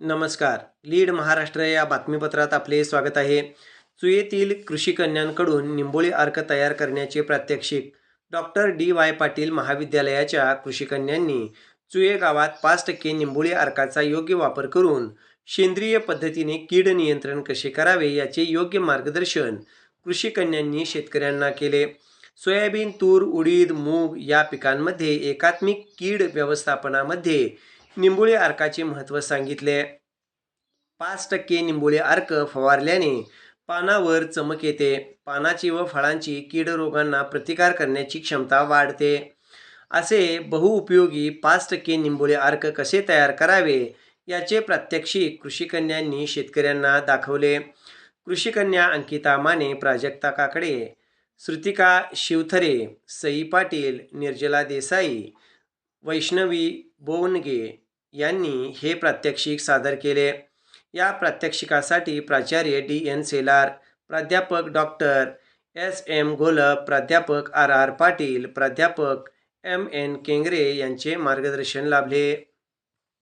नमस्कार. लीड महाराष्ट्र या बातमीपत्रात आपले स्वागत आहे. चुयेतील कृषी कन्यांकडून निंबोळी अर्क तयार करण्याचे प्रात्यक्षिक. Doctor D. वाय. पाटील महाविद्यालयाच्या कृषीकन्यांनी चुये गावात पाच टक्के निंबोळी अर्काचा योग्य वापर करून सेंद्रिय पद्धतीने कीड नियंत्रण कसे करावे याचे योग्य मार्गदर्शन कृषी कन्यांनी शेतकऱ्यांना केले. सोयाबीन तूर उडीद मूग या पिकांमध्ये एकात्मिक कीड व्यवस्थापनामध्ये निंबोळी अर्काचे महत्त्व सांगितले. पाच टक्के निंबोळी अर्क फवारल्याने पानावर चमक येते. पानाची व फळांची कीड रोगांना प्रतिकार करण्याची क्षमता वाढते. असे बहुउपयोगी पाच टक्के निंबोळी अर्क कसे तयार करावे याचे प्रात्यक्षिक कृषी कन्यांनी शेतकऱ्यांना दाखवले. कृषी कन्या अंकिता माने प्राजक्ता काकडे श्रुतिका शिवथरे सई पाटील निर्जला देसाई वैष्णवी बोवनगे यांनी हे प्रात्यक्षिक सादर केले. या प्रात्यक्षिकासाठी प्राचार्य डी. एन. सेलार प्राध्यापक डॉक्टर एस. एम. घोलप प्राध्यापक आर. आर. पाटील प्राध्यापक एम. एन. केंगरे यांचे मार्गदर्शन लाभले.